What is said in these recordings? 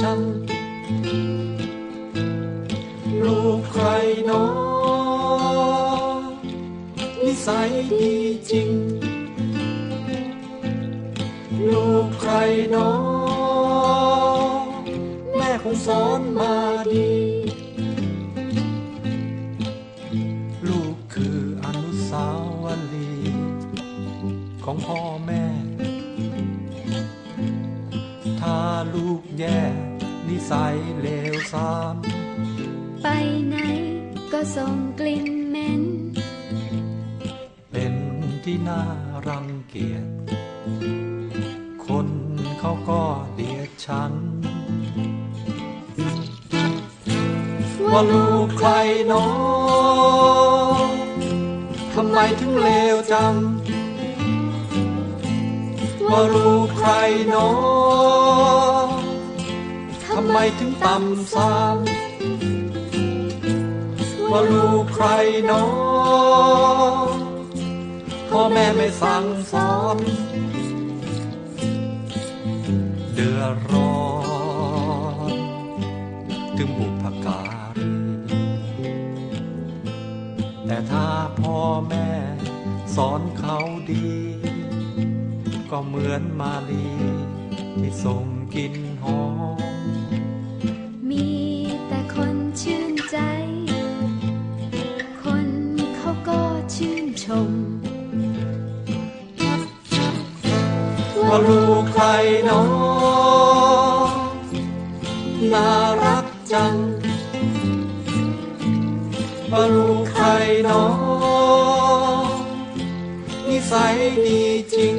จังลูกใครหนอนิสัยดีจริง ลูกใครหนอแม่คงสอนมาดี ลูกคืออนุสาวรีย์ของพ่อแม่ ลูกแย่ นิสัยเลวทราม ไปไหนก็ส่งกลิ่นเหม็น เป็นที่น่ารังเกียจ คนเขาก็เดียดฉัน ว่าลูกใครหนอทำไมถึงเลวจัง ว่าลูกใครหนอทำไมถึงต่ำสามว่าลูกใครหนอพ่อแม่ไม่สั่งสอนเดือดร้อนถึงบุพการีแต่ถ้าพ่อแม่สอนเขาดี ก็เหมือนมาลี ที่ส่งกลินหอม มีแต่คนชื่นใจ คนเขาก็ชื่นชม ว่าลูกใครหนอน่ารักจัง ว่าลูกใครหนอนิสัยดีจริง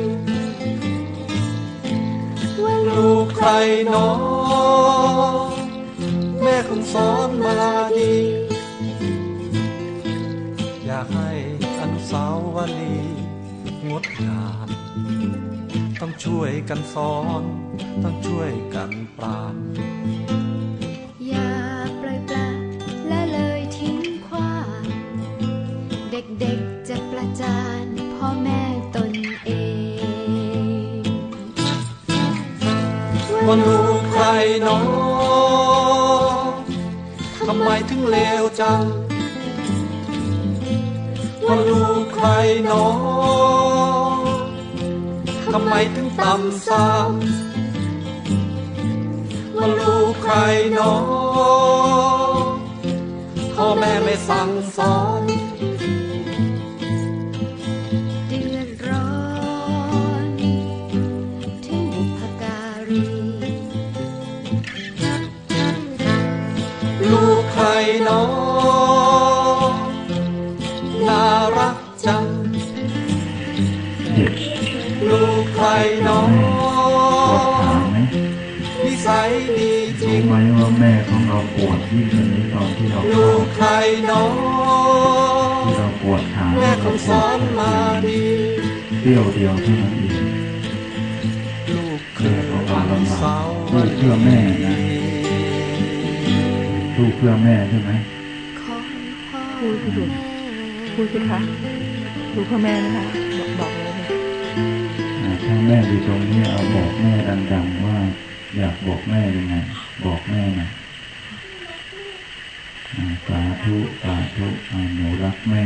น้อแม่คงสอนมาดี อยากให้อนุสาวรีย์งดงาม ต้องช่วยกันสอน ต้องช่วยกันปราบ ว่าลูกใครหนอทำไมถึงเลวจังว่าลูกใครหนอทำไมถึงต่ำสามว่าลูกใครหนอพ่อแม่ไม่สั่งสอน ลูกใครหนองน่ารักจัง ลูกใครหนอปวดขาไหมนิสัยดีจริรู้ง ไหมว่าแม่ของเราปวดที่ตรงนี้ตอนที่เราลูเข้ากใครหนอที่เราปวดขาแม่คเรางปสวอดนมาดี เที่ยวเดียวเท่านั้นเองลูกคืออนุสาวลูกเพื่อแม่นะ ลูกเพื่อแม่ใช่ไหมของพ่อพูดสิลูกพูดสิคะดูพ่อแม่นะคะบอกบอกเลยเลยอ่าถ้าแม่อยู่ตรงนี้เอาบอกแม่ดังๆว่า อยากบอกแม่ยังไง บอกแม่หน่อยอ่าสาธุสาธุอ่าหนูรักแม่